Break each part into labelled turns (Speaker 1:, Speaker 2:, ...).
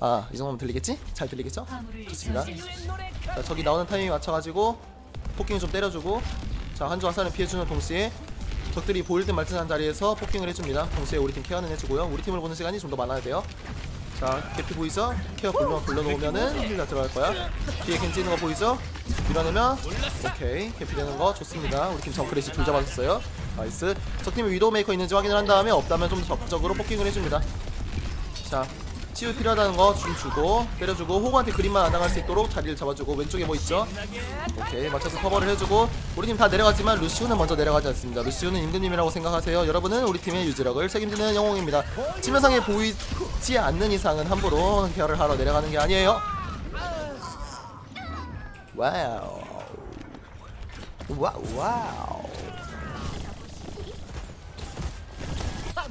Speaker 1: 아 이 정도면 들리겠지? 잘 들리겠죠? 좋습니다. 자 저기 나오는 타이밍 맞춰가지고 포킹을 좀 때려주고 자 한주 화살을 피해주는 동시에 적들이 보일 듯 말 듯 한 자리에서 포킹을 해줍니다 동시에 우리 팀 케어는 해주고요 우리 팀을 보는 시간이 좀 더 많아야 돼요 자 개피 보이죠? 케어 불러 불러놓으면은 힐가 들어갈 거야 뒤에 겐지 있는 거 보이죠? 밀어내면 오케이 개피 되는 거 좋습니다 우리 팀 정크레시 둘 잡아줬어요 나이스 적팀에 위도우 메이커 있는지 확인을 한 다음에 없다면 좀더 적극적으로 포킹을 해줍니다 자 치유 필요하다는 거 좀 주고 때려주고 호구한테 그림만 안 당할 수 있도록 자리를 잡아주고 왼쪽에 뭐 있죠? 오케이 맞춰서 커버를 해주고 우리 팀 다 내려갔지만 루시우는 먼저 내려가지 않습니다. 루시우는 임금님이라고 생각하세요. 여러분은 우리 팀의 유지력을 책임지는 영웅입니다. 치명상에 보이지 않는 이상은 함부로 케어를 하러 내려가는 게 아니에요. 와우 와우. 와우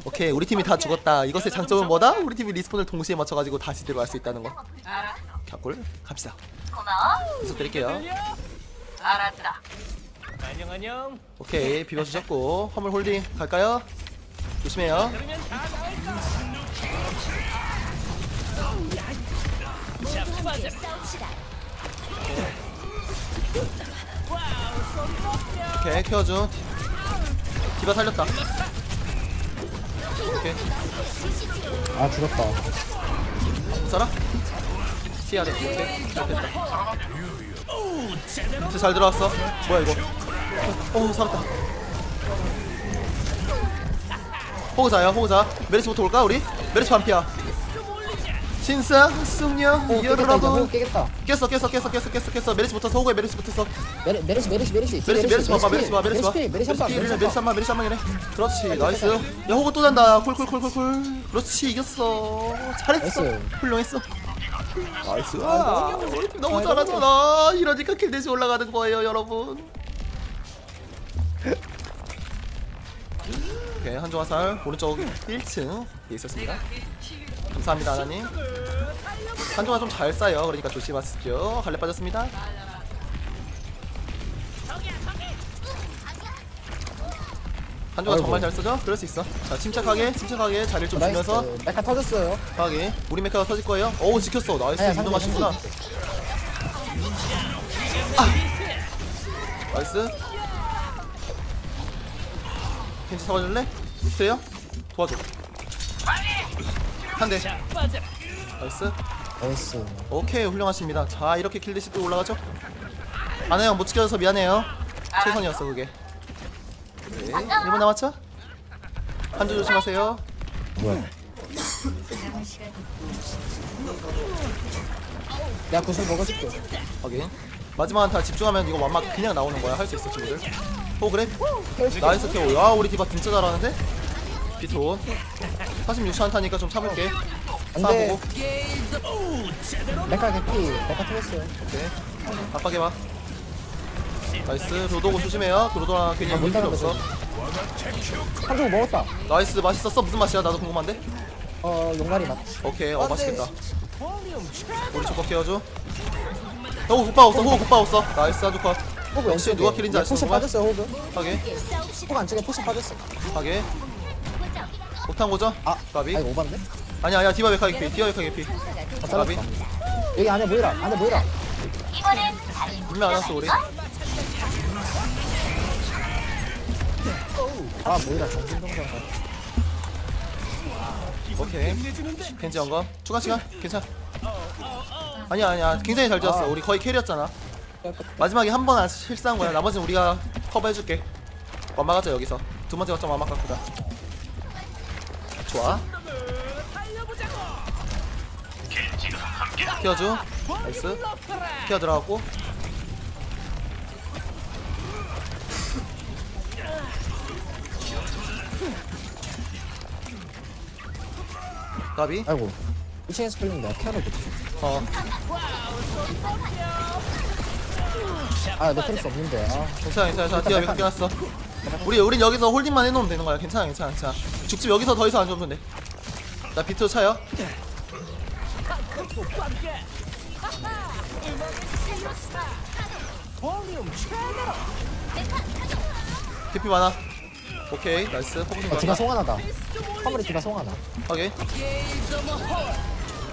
Speaker 1: 오케이 우리 팀이 다 죽었다 이것의 장점은 뭐다? 우리 팀이 리스폰을 동시에 맞춰가지고 다시 들어갈 수 있다는 거 갸꿀 갑시다 계속 드릴게요
Speaker 2: 안녕 안녕.
Speaker 1: 오케이 비벼주셨고 화물 홀딩 갈까요? 조심해요. 오케이 케어준 디바 살렸다 오케이.
Speaker 3: 아 죽었다.
Speaker 1: 못 살아? 시야 돼 오케이. 잘 됐다. 진짜 잘 들어왔어. 뭐야 이거? 어 살았다. 호구자야 호구자. 메리스부터 올까 우리? 메리스 반피야 신사 숙녀
Speaker 3: 오
Speaker 1: 여러분.
Speaker 3: 깨겠다.
Speaker 1: 깼어 깼어 깼어 깼어 깼어 깼어. 메리스 붙었어 호구에 메리스 붙었어
Speaker 3: 메르, 메르시 메르시 메르시.
Speaker 1: 메리스 메리스 봐봐 메리스 봐 메리스 봐
Speaker 3: 메르시 메르시 한방
Speaker 1: 메리스
Speaker 3: 메르시
Speaker 1: 메리스 한방 메리스 한방이네. 그렇지 나이스. 야 호구 또 잔다. 콜콜콜콜콜. 그렇지 이겼어. 잘했어. 훌륭했어. 나이스. 아, 팀 너무 잘하잖아. 이러니까 킬대시 올라가는 거예요 여러분. 오케이 한조 화살. 오른쪽 1층. 에 있었습니다 감사합니다 하나님. 한조가 좀 잘 싸요. 그러니까 조심하십시오. 갈래 빠졌습니다. 한조가. 정말 잘 쓰죠? 그럴 수 있어. 자 침착하게 침착하게 자리를 좀 주면서
Speaker 3: 메카 터졌어요.
Speaker 1: 하게 우리 메카가 터질 거예요? 어우 지켰어. 나이스. 운동하시구나
Speaker 3: 상대.
Speaker 1: 나이스. 켄지 잡아줄래? 돼요? 도와줘 한대. 나이스.
Speaker 3: 나이스.
Speaker 1: 오케이 훌륭하십니다. 자 이렇게 킬대시 또 올라가죠? 아나형 못 지켜줘서 미안해요. 최선이었어 그게. 네 1분 남았죠? 한주 조심하세요.
Speaker 3: 뭐야? 내가 구슬 먹어줄게.
Speaker 1: 확인. 마지막 한타 집중하면 이거 완막 그냥 나오는 거야. 할 수 있어 친구들. 오 그래? 나이스 케어. 야 우리 디바 진짜 잘하는데? 비톤 46초 한타니까 좀 참을게.
Speaker 3: 안돼.
Speaker 1: 싸보고.
Speaker 3: 메카 개피. 메카 터졌어요.
Speaker 1: 오케이. 압박해 봐. 나이스. 로도고 조심해요. 로도랑 괜히
Speaker 3: 아,
Speaker 1: 물 필요
Speaker 3: 못하는
Speaker 1: 없어.
Speaker 3: 한쪽 먹었다.
Speaker 1: 나이스. 맛있었어? 무슨 맛이야? 나도 궁금한데?
Speaker 3: 어 용가리 맛.
Speaker 1: 오케이. 어 맛있겠다. 우리 조커 케어줘. 호구 굿바 없어. 호구 굿바 없어. 나이스. 아주 컷
Speaker 3: 호그
Speaker 1: 역시
Speaker 3: 왼쪽에.
Speaker 1: 누가 킬인지
Speaker 3: 얘
Speaker 1: 알수
Speaker 3: 포시
Speaker 1: 있구만.
Speaker 3: 빠졌어요 호그.
Speaker 1: 하게.
Speaker 3: 호그 안쪽에 포시 빠졌어.
Speaker 1: 하게 폭탄 고죠
Speaker 3: 아
Speaker 1: 까비?
Speaker 3: 아 이거 오반데?
Speaker 1: 아니야 아니야 디바 메카 개피 디바 메카 개피
Speaker 3: 아
Speaker 1: 까비?
Speaker 3: 여기 안에 모이라 안에 모이라
Speaker 1: 분명 안 왔어 우리.
Speaker 3: 아 모이라 정신병장
Speaker 1: 오케이. 겐지 연거. 추가 시간? 괜찮아. 아니야 아니야. 굉장히 잘 지었어.
Speaker 3: 아.
Speaker 1: 우리 거의 캐리였잖아. 마지막에 한 번 실수한 거야. 나머지는 우리가 커버해줄게. 완막하자 여기서. 두 번째 거점 완막 갖고다 좋아. 키워줘. 나이스. 키워 들어갔고. 가비.
Speaker 3: 아이고. 2층에서 끌리면 내가 케어를 못해
Speaker 1: 어.
Speaker 3: 아 노트리스 없는데. 아.
Speaker 1: 괜찮아 괜찮아. 자 디어 여기 끊었어. 우리 우린 여기서 홀딩만 해놓으면 되는 거야. 괜찮아 괜찮아 괜찮아 죽집 여기서 더 이상 안 줘도 돼나 비트 차요. TP 많아. 오케이 나이스. 포커싱
Speaker 3: 아, 디바
Speaker 1: 좋았다
Speaker 3: 송하나다. 화물에 디바 송하나.
Speaker 1: 오케이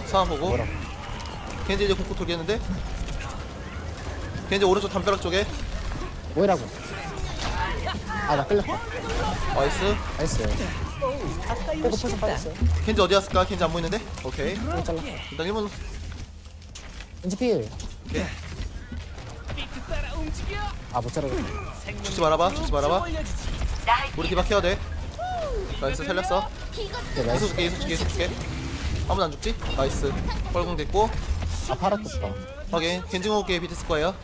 Speaker 1: 상황 보고.
Speaker 3: 뭐라?
Speaker 1: 겐지 이제 공포 돌겠는데? 겐지 오른쪽 담벼락 쪽에.
Speaker 3: 뭐라고? 아나 끌렸다.
Speaker 1: 나이스.
Speaker 3: 나이스
Speaker 2: 오시겠다.
Speaker 3: 빠졌어요.
Speaker 1: 겐지 어디 갔을까? 겐지 안 보이는데? 오케이.
Speaker 3: 이거 잘라
Speaker 1: 일단 1분
Speaker 3: 왠지 필.
Speaker 1: 오케이.
Speaker 3: 아못
Speaker 2: 생명
Speaker 1: 죽지 말아봐 죽지 말아봐. 우리 디바 케어 돼. 나이스 살렸어.
Speaker 3: 오케이
Speaker 1: 이속
Speaker 3: 나이스
Speaker 1: 줄게 이속 줄게 이속 줄게. 아무도 안 죽지? 나이스. 뻘궁 됐고.
Speaker 3: 아 팔았겠다.
Speaker 1: 확인. 겐지 공격에 비트스 거예요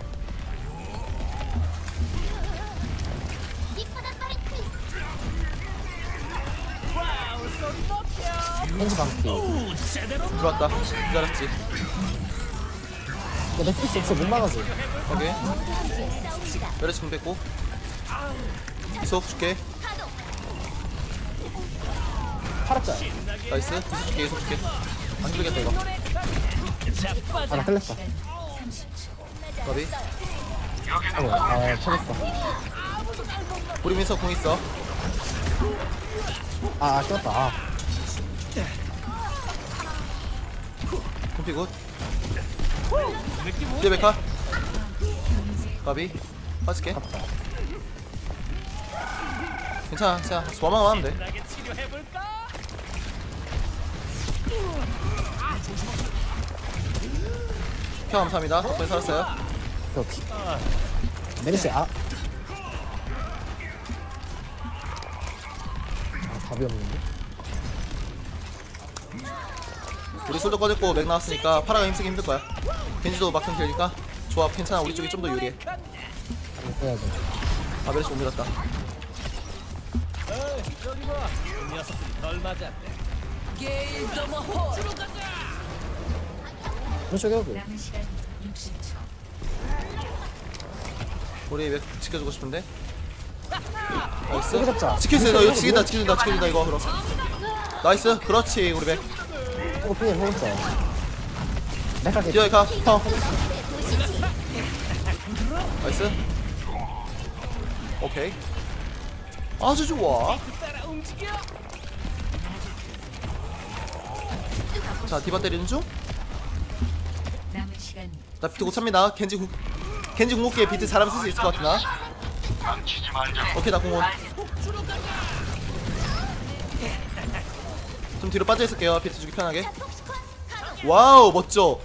Speaker 3: 렌즈 방피.
Speaker 1: 들어왔다. 기다렸지.
Speaker 3: 야 넷플릭스 없어 못 막아서
Speaker 1: 오케이. 메르시 공 뺐고. 이속 줄게.
Speaker 3: 팔았자
Speaker 1: 나이스. 이속 줄게 이속 줄게. 안 죽겠다 이거.
Speaker 3: 아나 끌렸다.
Speaker 1: 가비.
Speaker 3: 아이고 아 터졌다
Speaker 1: 우리 민서 공 있어.
Speaker 3: 아 꼈다. 아
Speaker 1: 콤피 굿 뒤에 메카. 가비. 빠질게. 괜찮아 도망만 하면 돼? 케어 감사합니다. 덕분에 살았어요.
Speaker 3: 오케이 메르시 아. 아 답이 없는데?
Speaker 1: 우리 솔더 꺼졌고 맥 나왔으니까 파라가 힘쓰기 힘들 거야. 겐지도 막상 되니까 조합 괜찮아. 우리 쪽이 좀 더 유리해.
Speaker 3: 이거 빼야
Speaker 1: 돼아 메르시 못 밀었다 우리 맥 지켜주고 싶은데? 나이스. 지켜주세요 지킨다 지킨다 지켜준다 이거. 그럼 나이스. 그렇지 우리 맥
Speaker 3: 이거 피해 오른쪽 내가 게
Speaker 1: 뛰어 가. 펑. 나이스. 오케이. 아주 좋아. 자 디바 때리는 중.
Speaker 4: 남은 시간
Speaker 1: 나 비트 고찹니다. 겐지 국 겐지 궁극기에 비트 잘하면 쓸 수 있을 것 같나? 오케이 나 공원. 좀 뒤로 빠져 있을게요 편하게. 와우 멋져.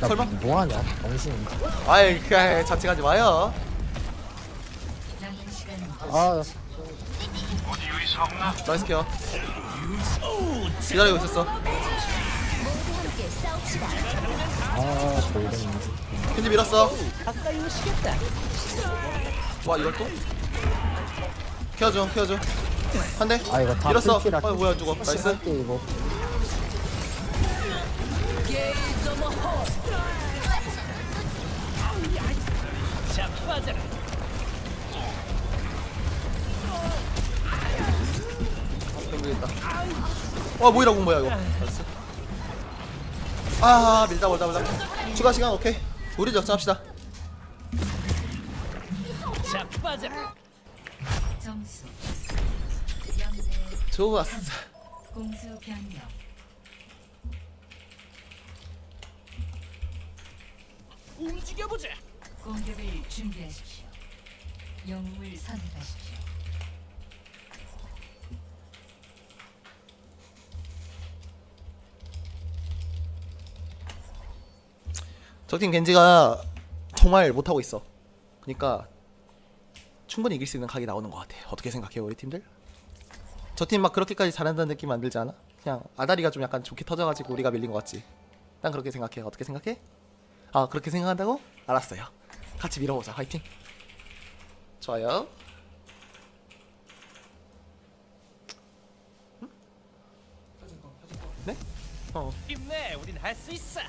Speaker 3: 나
Speaker 1: 설마?
Speaker 3: 뭐하냐? 정신인가
Speaker 1: 아이 그 자책하지 마요.
Speaker 3: 아.
Speaker 1: 나이스 케어. 기다리고 있었어.
Speaker 3: 아,
Speaker 1: 겐지 밀었어.
Speaker 2: 가까이 오시겠다.
Speaker 1: 와 이걸 또? 케어 좀 케어 좀한대.
Speaker 3: 아 이거 다
Speaker 1: 밀었어. 아 뭐야 죽어. 나이스.
Speaker 3: 이거
Speaker 1: 모이라 공 뭐야 이거. 아 밀다 몰다 몰다. 추가 시간 오케이. 우리 역전합시다.
Speaker 2: 자 빠져라.
Speaker 4: 점수 0대
Speaker 1: 좋았어.
Speaker 2: 움직여 보자.
Speaker 4: 공격을 준비하십시오. 영웅을 선택하십시오.
Speaker 1: 적팀 겐지가 정말 못하고 있어. 그러니까 충분히 이길 수 있는 각이 나오는 것 같아. 어떻게 생각해요 우리 팀들? 저 팀 막 그렇게까지 잘한다는 느낌 안 들지 않아? 그냥 아다리가 좀 약간 좋게 터져가지고 우리가 밀린 것 같지. 난 그렇게 생각해. 어떻게 생각해? 아 그렇게 생각한다고? 알았어요. 같이 밀어보자. 화이팅. 좋아요. 응? 네? 어.
Speaker 2: 힘내. 우린 할 수 있어.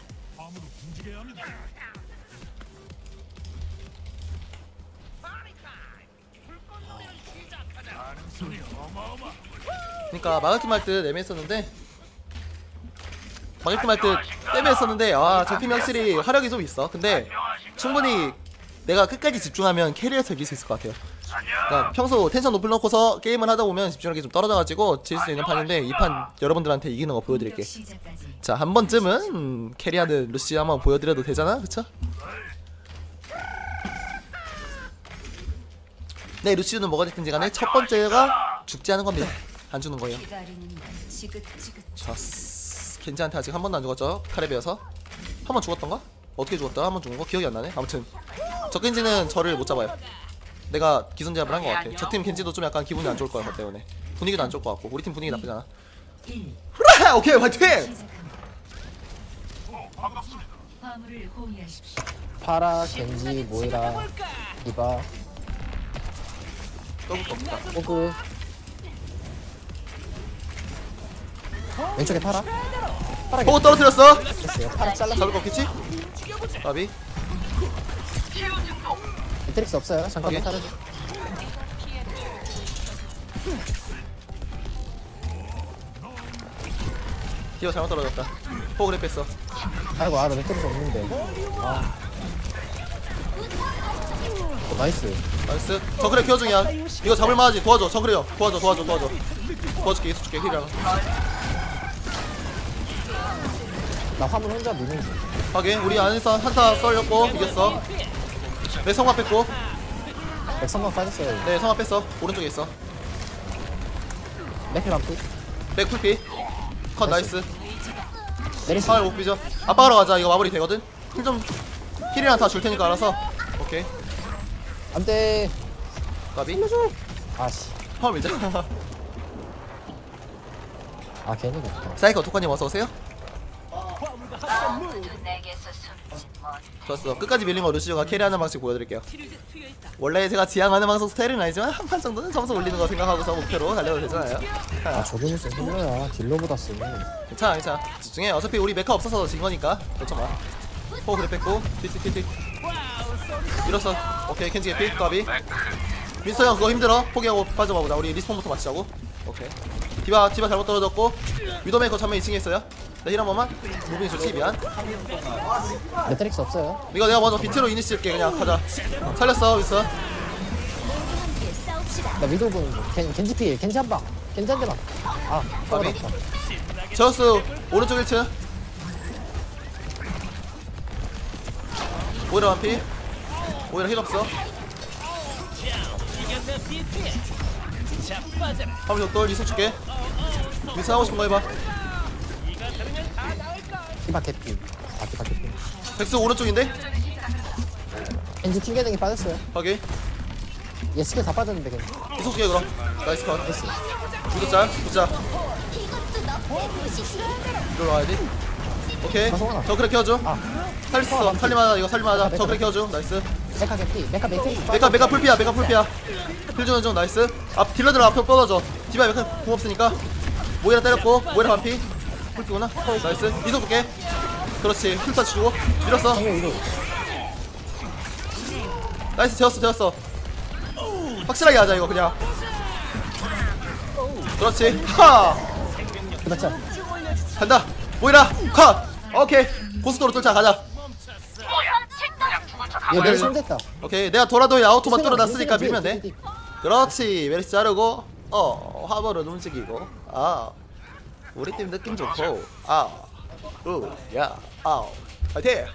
Speaker 1: 그러니까 마을팀 할때 애매했었는데 마을팀 할때 애매했었는데 아저 팀이 확실히 화력이 좀 있어 근데 충분히 내가 끝까지 집중하면 캐리에서 이길 수 있을 것 같아요 그러니까 평소 텐션 높을 놓고서 게임을 하다 보면 집중력이 좀 떨어져가지고 질 수 있는 판인데 이 판 여러분들한테 이기는 거 보여드릴게. 자 한 번쯤은 음, 캐리하는 루시 한번 보여드려도 되잖아, 그쵸? 네, 루시우는 뭐가 됐든지 간에 첫 번째가 죽지 않은 겁니다. 안 죽는 거예요. 좋았어. 겐지한테 아직 한 번도 안 죽었죠? 카레비어서 한 번 죽었던가? 어떻게 죽었다? 한 번 죽은 거 기억이 안 나네. 아무튼 저 겐지는 저를 못 잡아요. 내가 기선제압을 한 것 같아. 저 팀 겐지도 좀 약간 기분이 안 좋을 거야, 그 때문에. 분위기도 안 좋을 것 같고 우리 팀 분위기.
Speaker 4: 1
Speaker 1: 후라! 오케이, 화이팅!
Speaker 3: 파라, 겐지, 모이라, 디바,
Speaker 1: 떠볼 거 없다.
Speaker 3: 호그. 왼쪽에 파라? 파라
Speaker 1: 보고 떨어뜨렸어.
Speaker 3: 파라 잘라.
Speaker 1: 잡을 거 없겠지? 나비.
Speaker 3: 매트릭스 없어요. 잠깐만
Speaker 1: 오케이.
Speaker 3: 사라져.
Speaker 1: 디어 잘못 떨어졌다. 포그래 뺐어.
Speaker 3: 아이고 아나 매트릭스 없는데. 아. 어, 나이스.
Speaker 1: 나이스. 저그래 키워 중이야. 이거 잡을 만하지. 도와줘. 저그래요. 도와줘. 도와줘. 도와줘. 도와줄게. 있어 줄게. 힐이랑.
Speaker 3: 나 화물 혼자 미는 중.
Speaker 1: 확인. 우리 안에서 한타 썰렸고 이겼어. 내 성화 뺐고.
Speaker 3: 백성만 빠졌어요.
Speaker 1: 네 성화 뺐어. 오른쪽에 있어.
Speaker 3: 맥힐 람프.
Speaker 1: 백 풀피. 컷 나이스.
Speaker 3: 내리시.
Speaker 1: 상을 못 비죠. 아빠하러 가자. 이거 마무리 되거든. 힐 좀. 힐이랑 다 줄 테니까 알아서. 오케이.
Speaker 3: 안돼.
Speaker 1: 나비.
Speaker 3: 아씨.
Speaker 1: 화물 밀자.
Speaker 3: 아 괜히 갔다.
Speaker 1: 사이코 토카님 어서 오세요. 좋았어. 끝까지 밀린 거 루시오가 캐리하는 방식 보여드릴게요. 원래 제가 지향하는 방송 스타일은 아니지만 한 판 정도는 점수 올리는 거 생각하고서 목표로 달려도 되잖아요.
Speaker 3: 아 저게 무슨 힐러야. 딜러보다 쓰네.
Speaker 1: 괜찮아, 괜찮아. 집중해. 어차피 우리 메카 없어서 진 거니까. 걱정 마. 포 그래 뺐고, 티티티티. 밀었어. 오케이, 켄지 개피, 까비. 민서 형 그거 힘들어. 포기하고 빠져봐 보자. 우리 리스폰부터 맞추자고. 오케이. 디바, 디바 잘못 떨어졌고. 위도메이커 전면 2층에 있어요. 나힐한 번만. 무빙이 좋지, 미안.
Speaker 3: 매트릭스 없어요.
Speaker 1: 이거 내가 먼저 비트로 이니시 쓸게 그냥 가자 살렸어 있어
Speaker 3: 나 위도우 보는 중. 겐, 겐지 필. 겐지 한 방. 겐지 한 대만. 아. 떨어졌다.
Speaker 1: 저스 오른쪽 1층 오히려 완피 오히려 힐 없어
Speaker 2: 이겼다 비트. 자빠져라.
Speaker 1: 화물 족돌 이속 줄게 미스 하고 싶은 거 해봐
Speaker 3: 디바 개피. 아, 디바 개피.
Speaker 1: 백스 오른쪽인데?
Speaker 3: 겐지 튕겨내기 빠졌어요.
Speaker 1: 확인.
Speaker 3: 얘 스킬 다 빠졌는데 겐지.
Speaker 1: 이속 줄게 그럼. 나이스 컷. 이거 짤 보자. 이리로 와야지 오케이.
Speaker 3: 아, 성원아.
Speaker 1: 저 그래 키워줘.
Speaker 3: 아,
Speaker 1: 살릴 수 있어. 살릴만하다 이거 살릴만하다 저 그래 키워줘. 나이스.
Speaker 3: 메카 개피. 메카 매트릭스
Speaker 1: 메카 메카 풀피야 메카 풀피야. 힐 주는 중 나이스. 앞 딜러들 앞에 뻗어줘. 디바 메카 궁 없으니까. 모이라 때렸고 모이라 반피 풀피구나. 나이스. 이속 볼게. 그렇지. 힐 터치 주고. 밀었어. 나이스. 되었어 되었어. 확실하게 하자 이거 그냥. 그렇지. 하!
Speaker 3: 그렇죠.
Speaker 1: 간다. 모이라. 컷 오케이. 고속도로 쫓아 가자.
Speaker 3: 얘 내리 손댔다.
Speaker 1: 오케이. 내가 도라도에 아우토만
Speaker 3: 있어요,
Speaker 1: 뚫어놨으니까
Speaker 3: 있어요,
Speaker 1: 밀면 돼. 그렇지. 메리스 자르고. 어 화벌은 움직이고. 아 우리 팀 느낌 좋고. 아 우 야 아우 파이팅!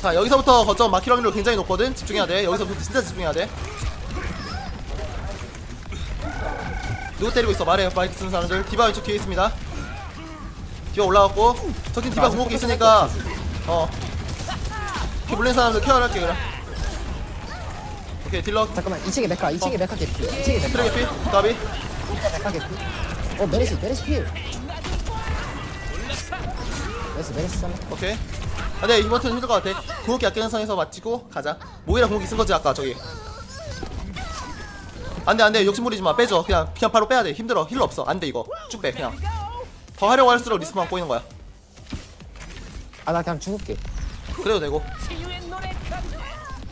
Speaker 1: 자 여기서부터 거점 막힐 확률 굉장히 높거든? 집중해야 돼. 여기서부터 진짜 집중해야 돼. 누구 때리고 있어? 말해. 마이크 쓰는 사람들. 디바 왼쪽 뒤에 있습니다. 디바 올라갔고. 저팀 디바 궁극기 있으니까. 어. 이렇게 물린 사람들 케어할게 그래 오케이 딜러.
Speaker 3: 잠깐만 2층에 메카 2층에 메카 개피. 2층에 메카.
Speaker 1: 트랙 피 가비.
Speaker 3: 메카 개피. 어 메르시 메르시 필 메르시 메르시 잘라
Speaker 1: 오케이. 아, 네 이번 턴 힘들 것 같아 궁극기 아끼는 선에서 맞추고 가자. 모이라 궁극기 쓴 거지 아까 저기. 안돼 안돼. 욕심 부리지 마. 빼줘. 그냥 그냥 바로 빼야 돼. 힘들어. 힐러 없어. 안돼 이거. 쭉 빼 그냥. 더 하려고 할수록 리스크만 꼬이는 거야.
Speaker 3: 아 나 그냥 죽을게.
Speaker 1: 그래도 되고.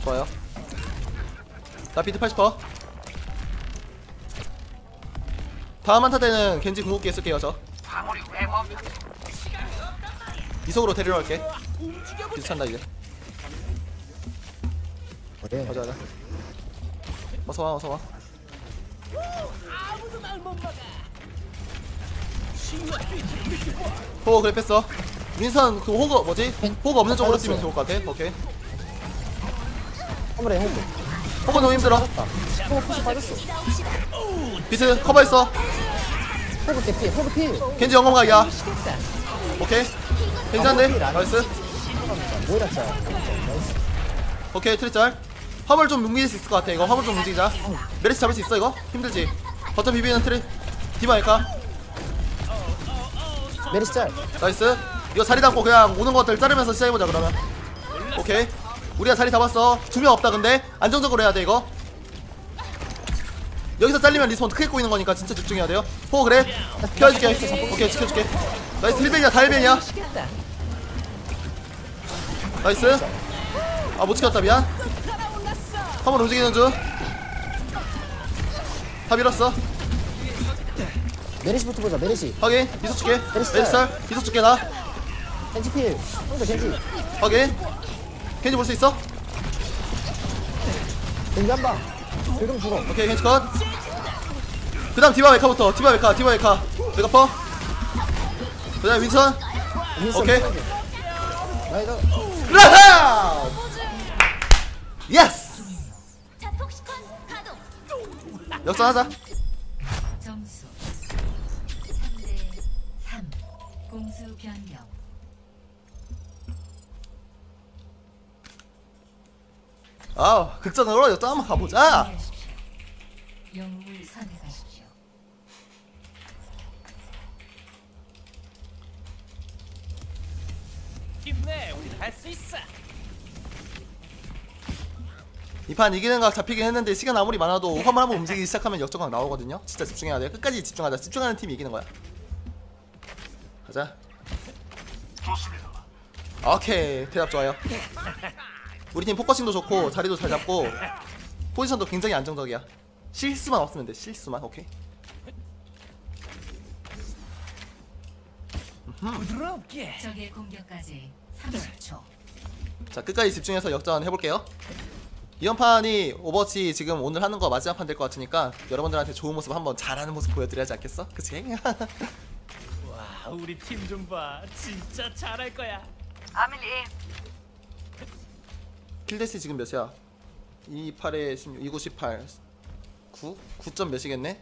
Speaker 1: 좋아요 나 비트 80% 다음 한타 때는 겐지 궁극기 쓸게요 저. 이속으로 데리러 갈게. 비슷한다 이제.
Speaker 3: 그래
Speaker 1: 가자 가자. 어서 와 어서 와. 호그 그래 뺐어. 윈선 그 호그 뭐지? 호그 없는 쪽으로 뛰면 좋을 것 같아. 오케이.
Speaker 3: 화물에 호그
Speaker 1: 호그 너무 힘들어.
Speaker 3: 호그 푸시 빠졌어
Speaker 1: 비트 커버했어.
Speaker 3: 호그 개피 호그 피.
Speaker 1: 겐지 영검 각이야. 오케이. 괜찮네. 나이스.
Speaker 3: 짜.
Speaker 1: 오케이 트리짤. 화물 좀 움직일 수 있을 것 같아. 이거 화물 좀 움직이자. 메리스 잡을 수 있어 이거? 힘들지. 버튼 비비는 트리. 디바일까?
Speaker 3: 메리스 짤.
Speaker 1: 나이스. 이거 자리 잡고 그냥 오는 것들 자르면서 시작해보자 그러면. 오케이 우리가 자리 잡았어. 두 명 없다 근데. 안정적으로 해야 돼 이거. 여기서 잘리면 리스폰 크게 꼬이는 거니까 진짜 집중해야 돼요. 호 그래. 켜줄게. 오케이 지켜줄게. 나이스. 힐벤이야 다 힐벤이야. 나이스. 아 못 지켰다. 미안. 한번 움직이는 중다 밀었어.
Speaker 3: 메리시부터 보자 메리시.
Speaker 1: 확인. 미소 줄게.
Speaker 3: 메리스.
Speaker 1: 메리스살 미소 줄게 나.
Speaker 3: 겐지 필. 형도 겐지.
Speaker 1: 확인 켄지 볼 수 있어?
Speaker 3: 겐지 한방. 지금 죽어.
Speaker 1: 오케이 켄지 컷. 그 다음 디바 웨카부터. 디바 웨카 디바 웨카. 웨카퍼. 그 다음 윈선. 오케이.
Speaker 3: 나이스
Speaker 1: 라하 예스 역전하자 아 극장으로 역전 한번 가보자.
Speaker 4: 준비하십시오. 영웅을 선택하십시오.
Speaker 2: 힘내, 우리 할수 있어.
Speaker 1: 이 판 이기는 각 잡히긴 했는데 시간 아무리 많아도 화물 한번 움직이기 시작하면 역전각 나오거든요. 진짜 집중해야 돼. 끝까지 집중하자. 집중하는 팀이 이기는 거야. 가자. 오케이. 대답 좋아요 우리 팀 포커싱도 좋고 자리도 잘 잡고 포지션도 굉장히 안정적이야 실수만 없으면 돼 실수만 오케이
Speaker 2: 부드럽게.
Speaker 4: 적의 공격까지 30초.
Speaker 1: 자 끝까지 집중해서 역전 해볼게요 이번 판이 오버워치 지금 오늘 하는 거 마지막 판 될 것 같으니까 여러분들한테 좋은 모습 한번 잘하는 모습 보여드려야지 않겠어? 그치?
Speaker 2: 와, 우리 팀 좀 봐. 진짜 잘할 거야.
Speaker 1: 킬데스 지금 몇이야? 28에 16, 29, 18 9? 9점 몇이겠네?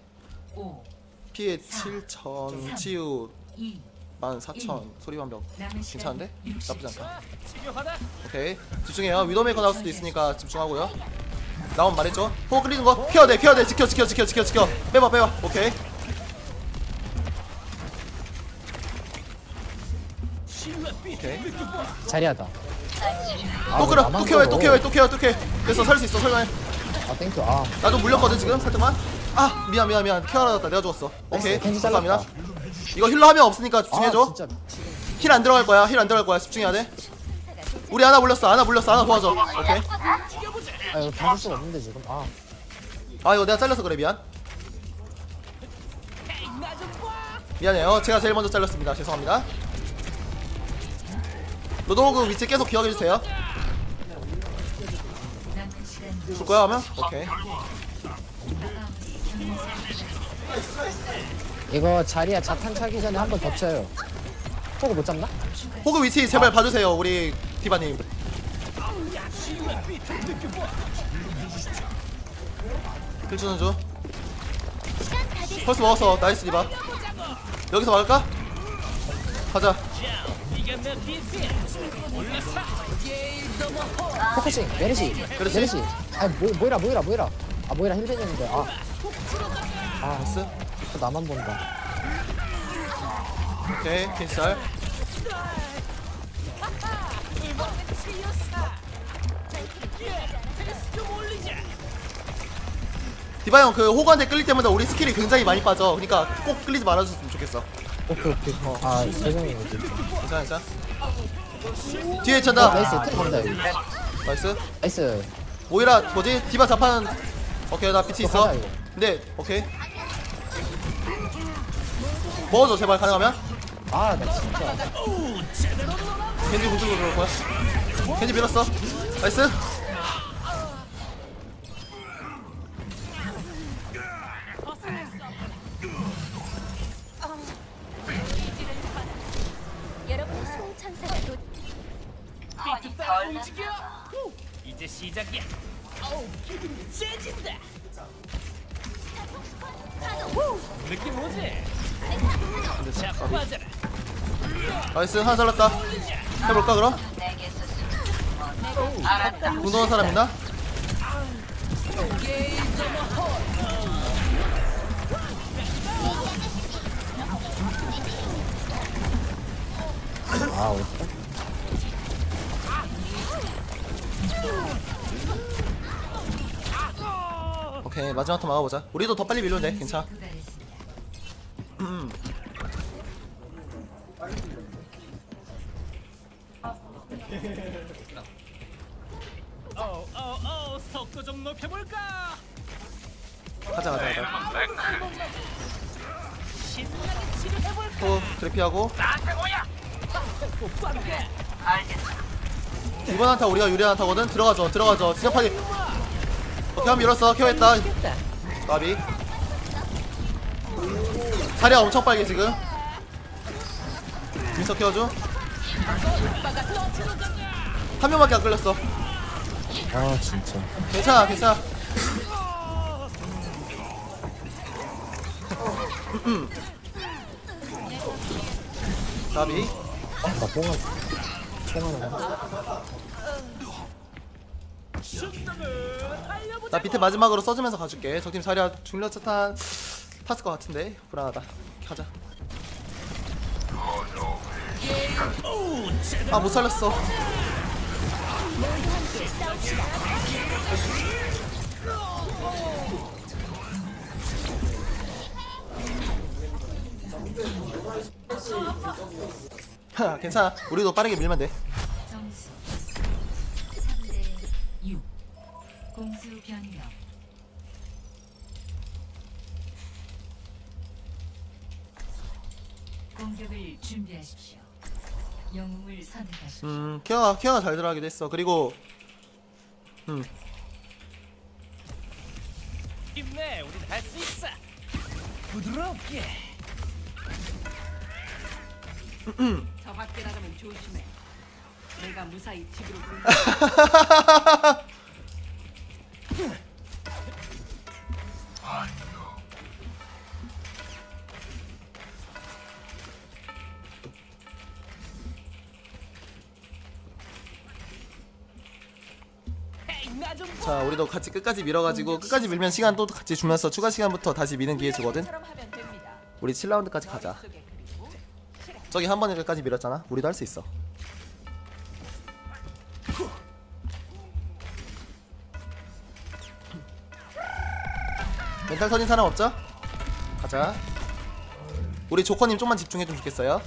Speaker 4: 5,
Speaker 1: 피해 7천, 치유
Speaker 4: 2,
Speaker 1: 14,000, 소리완벽.
Speaker 4: 남은 시간
Speaker 1: 괜찮은데?
Speaker 4: 60초.
Speaker 1: 나쁘지 않다.
Speaker 2: 치료하다.
Speaker 1: 오케이. 집중해요. 위도메이커 나올 수도 있으니까 집중하고요. 나온 말했죠? 호흡 끌리는 거? 케어돼 케어돼. 지켜 지켜 지켜 지켜 지켜. 빼봐 빼봐. 오케이. 오케이.
Speaker 3: 자리하다
Speaker 1: 또 끌어 또 케어해 또 케어해 또 케어 또 케어 됐어 살 수 있어 설마해.
Speaker 3: 아 땡큐. 아.
Speaker 1: 나도 물렸거든 지금 살짝만. 아 미안 미안 미안. 케어하다. 내가 죽었어. 오케이 감사합니다. 이거 힐러 하면 없으니까
Speaker 3: 아
Speaker 1: 집중해줘.
Speaker 3: 진짜
Speaker 1: 힐안 들어갈 거야 힐 안 들어갈 거야. 집중해야 돼. 우리 하나 물렸어 하나 물렸어. 하나 도와줘. 오케이.
Speaker 3: 아 이거 받을 수가 없는데 지금? 아.
Speaker 1: 아 이거 내가 잘려서 그래 미안. 미안해요. 제가 제일 먼저 잘렸습니다. 죄송합니다 로도그 위치 계속 기억해주세요 줄 거야 하면? 오케이
Speaker 3: 이거 자리야 자탄 차기 전에 한 번 덮쳐요 호그 못 잡나?
Speaker 1: 호그 위치 제발 봐주세요 우리 디바님 킬 주는 중 펄스 먹었어 나이스 디바 여기서 막을까? 가자.
Speaker 3: 포커싱 메리시
Speaker 1: 그렇지.
Speaker 3: 메리시. 아니 뭐, 모이라 모이라 모이라. 아 모이라 힐벤이었는데. 아. 아,
Speaker 1: 나이스
Speaker 3: 또 나만 본다.
Speaker 1: 오케이 킨살. 디바 형 그 호구한테 끌릴 때마다 우리 스킬이 굉장히 많이 빠져. 그러니까 꼭 끌리지 말아줬으면 좋겠어
Speaker 3: 오케이 오케이. 아 죄송해요 지금
Speaker 1: 괜찮아 괜찮아? 뒤에
Speaker 3: 어,
Speaker 1: 찬다
Speaker 3: 나이스 틀 간다 여기.
Speaker 1: 나이스.
Speaker 3: 나이스.
Speaker 1: 모이라 뭐지? 디바 자판. 오케이 나 빛이 있어.
Speaker 3: 가자, 이거.
Speaker 1: 근데 오케이. 먹어줘 제발 가능하면.
Speaker 3: 아나 진짜.
Speaker 1: 겐지 구슬로 들어올 거야. 겐지 밀었어. 나이스 나이스 하나 잘랐다 해볼까 그럼? 운동한 사람 있나?
Speaker 3: 아 어떡해
Speaker 1: 오케이 마지막 턴 막아보자 우리도 더 빨리 밀면 돼 괜찮아
Speaker 2: 어우 속도 좀 높여볼까?
Speaker 1: 가자 가자 가자.
Speaker 2: 신나게 치료해볼까?
Speaker 1: 또 드래피하고. 이번 한타 우리가 유리한 한타거든? 들어가죠 들어가죠. 진압하기. 오케이 한 밀었어. 켜했다. 나비. 자리가 엄청 빨개 지금. 민서 켜줘 한 명밖에 안 끌렸어.
Speaker 3: 아 진짜.
Speaker 1: 괜찮아 괜찮아. 나비.
Speaker 3: 나 뽕을 뽕을 하나
Speaker 1: 나 밑에 마지막으로 써주면서 가줄게. 적팀 자리야 중력 차탄 탔을 것 같은데. 불안하다. 가자 아 못 살렸어 하, 괜찮아 우리도 빠르게 밀면 돼
Speaker 4: 점수 3대 6. 공수 변경. 공격을 준비하십시오. 영웅을 선택하십시오.
Speaker 1: 음, 케어가 케어가 잘 들어가기도 했어. 그리고 음,
Speaker 2: 힘내, 우린 할수 있어. 부드럽게.
Speaker 5: 저 밖에 나가면 조심해. 내가 무사히 집으로
Speaker 2: 보헤
Speaker 1: 자, 우리도 같이 끝까지 밀어가지고 끝까지 밀면 시간 또 같이 주면서 추가 시간부터 다시 미는 기회 주거든. 우리 7라운드까지 가자. 저기 한 번에까지 밀었잖아. 우리도 할 수 있어. 멘탈 터진 사람 없죠? 가자. 우리 조커님 좀만 집중해주면 좋겠어요.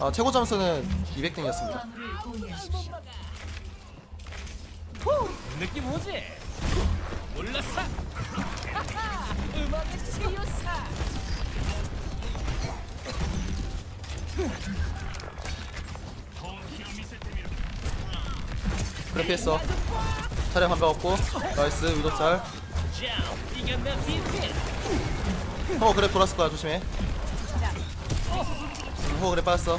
Speaker 1: 아, 최고 점수는 200등이었습니다.
Speaker 4: 화물을 공유하십시오.
Speaker 2: 느낌 오지? 올랐어. 음악의 치유사.
Speaker 1: 그렇게 했어. 차량 반박 없고 나이스 위도짤.
Speaker 2: 자, 이겼네 빈빈.
Speaker 1: 어 그래 돌았을 거야 조심해. 음, 호 그래 빠졌어.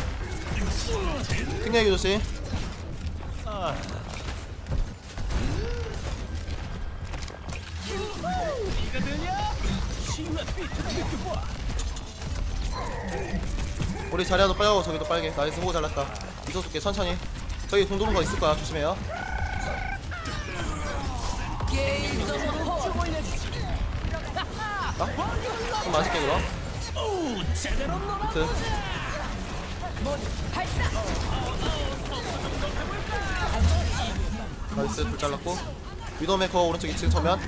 Speaker 2: 비트를 느껴봐.
Speaker 1: 우리 자리야도 빨갛고 저기도 빨개. 나이스 호구 잘났다. 믿어줄게 천천히. 저기 공 도는 거 있을 거야 조심해요. 아? 좀 맛있게 그럼. 비트. 나이스 불 잘랐고. 위도메커 오른쪽 2층 정면.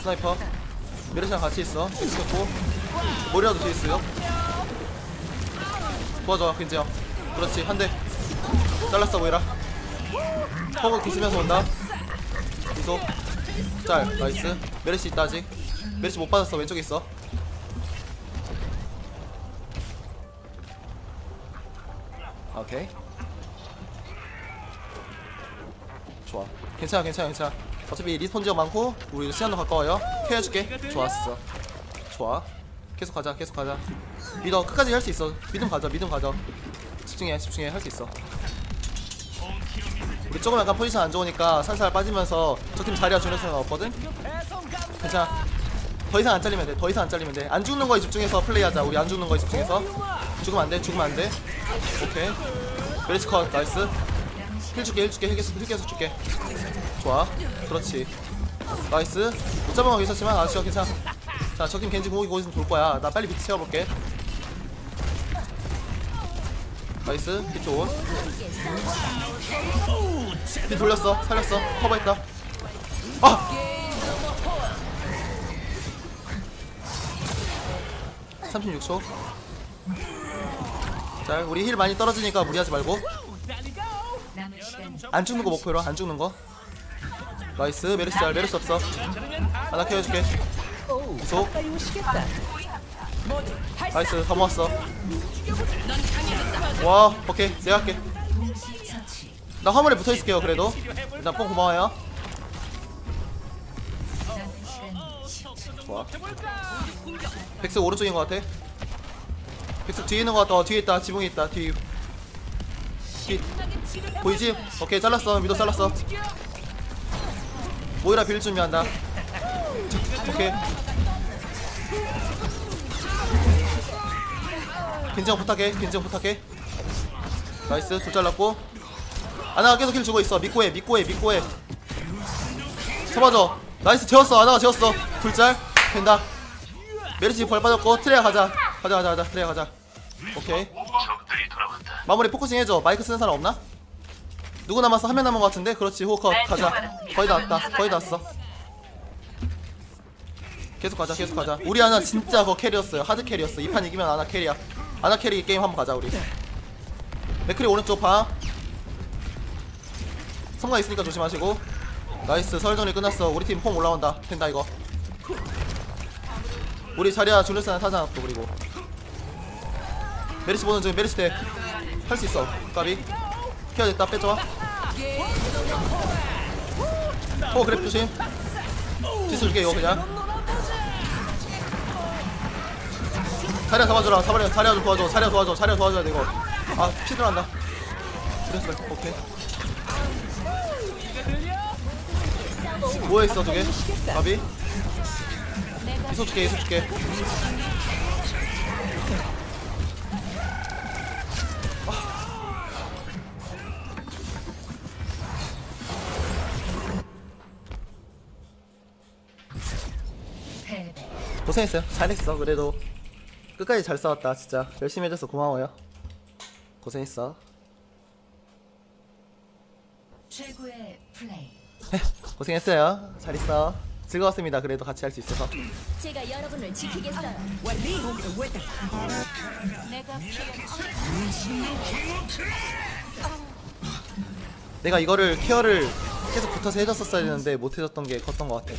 Speaker 1: 스나이퍼. 메르시랑 같이 있어. 익숙했고. 머리라도 뒤에 있어요. 도와줘, 괜지야. 그렇지, 한 대. 잘랐어, 보이라. 허그 기 쓰면서 온다 계속 짤 나이스 메르시 있다 아직 메르시 못 받았어 왼쪽에 있어 오케이. 좋아. 괜찮아 괜찮아 괜찮아. 어차피 리스폰 지역 많고 우리 시간도 가까워요. 케어해줄게. 좋았어. 좋아. 계속 가자 계속 가자. 믿어. 끝까지 할 수 있어. 믿음 가자 믿음 가자 집중해 집중해. 할 수 있어. 우리 조금 약간 포지션 안 좋으니까 살살 빠지면서 저 팀 자리가 수는 없거든? 괜찮아. 더 이상 안 잘리면 돼더 이상 안 잘리면 돼안 죽는 거에 집중해서 플레이하자. 우리 안 죽는 거에 집중해서. 죽으면 안돼 죽으면 안돼 오케이. 메리츠 컷 나이스. 힐 줄게 힐 줄게. 힐 계속 힐 계속 줄게. 좋아. 그렇지. 나이스. 못 잡은 거 있었지만 아쉬워 괜찮아. 자 저팀 겐지 공격이 거기서 돌 거야. 나 빨리 비트 채워볼게. 나이스. 비 좋은 비 돌렸어. 살렸어. 커버했다. 아! 36초 자 우리 힐 많이 떨어지니까 무리하지 말고. 안 죽는 거 목표로 안 죽는 거. 나이스 메르시 잘 메르시 없어. 하나 케어해줄게. 계속 나이스 다 모았어. 와 오케이 내가 할게. 나 화물에 붙어있을게요 그래도. 일단 뽕 고마워요.
Speaker 4: 남은 시간 10초.
Speaker 1: 좋아. 백색 오른쪽인 것 같아 백색 뒤에 있는 것 같다. 어, 뒤에 있다. 지붕에 있다. 뒤. 뒤. 보이지? 오케이 잘랐어. 미도 잘랐어. 모이라 빌 준비한다. 오케이. 긴장 부탁해. 긴장 부탁해. 나이스. 둘 잘랐고. 아나가 계속 힐 주고 있어. 믿고 해. 믿고 해. 믿고 해. 잡아줘. 나이스. 재웠어. 아나가 재웠어. 둘짤. 된다. 메르시 벌 빠졌고 트레야 가자. 가자 가자 가자. 트레야 가자 오케이. 마무리 포커싱 해줘. 마이크 쓰는 사람 없나? 누구 남았어? 한 명 남은 것 같은데? 그렇지. 호컷 가자. 거의 다 왔다. 거의 다 왔어. 계속 가자 계속 가자. 우리 아나 진짜 거 캐리였어요. 하드 캐리였어. 이 판 이기면 아나 캐리야. 아나 캐리 게임 한번 가자 우리. 맥크리 오른쪽 봐 성가 있으니까 조심하시고. 나이스. 설정리 끝났어. 우리 팀 폼 올라온다. 된다 이거. 우리 자리야 줄레스나 타자 또 그리고 메리스 보는 중 메리스 때할 수 있어. 까비. 케어 됐다. 빼줘와 호 그랩 조심. 디스 줄게 이거 그냥. 자리야 잡아줘라. 자리야 자리야 좀 도와줘. 자리야 도와줘. 자리야 도와줘야 돼 이거. 아 피들어간다 그랬어. 오케이. 뭐했어 저게? 까비. 이소 줄게 이소 줄게 고생했어요. 잘했어. 그래도 끝까지 잘 싸웠다. 진짜 열심히 해줘서 고마워요. 고생했어.
Speaker 4: 최고의 플레이.
Speaker 1: 고생했어요. 잘 있어. 즐거웠습니다. 그래도 같이 할 수 있어서.
Speaker 6: 제가 여러분을 지키겠어요. 내가
Speaker 1: 내가 이거를 케어를 계속 붙어서 해줬었어야 되는데 못 해줬던 게 컸던 것 같아